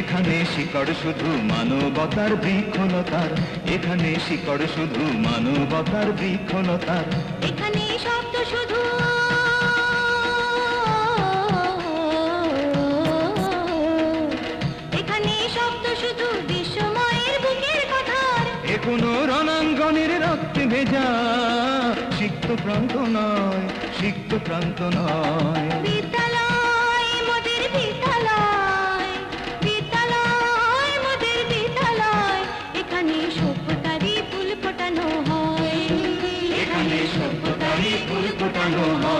এখানে শিকড় শুধু মানবতার বৃক্ষলতার এখানে শিকড় শুধু মানবতার বৃক্ষলতার। এখানে শব্দ শুধু এখানে শব্দ শুধু বিশ্বময়ের বুকের কথার এ কোনো রণাঙ্গনের রক্তে ভেজা সিক্ত প্রান্ত নয় সিক্ত প্রান্ত নয়। ফোটানো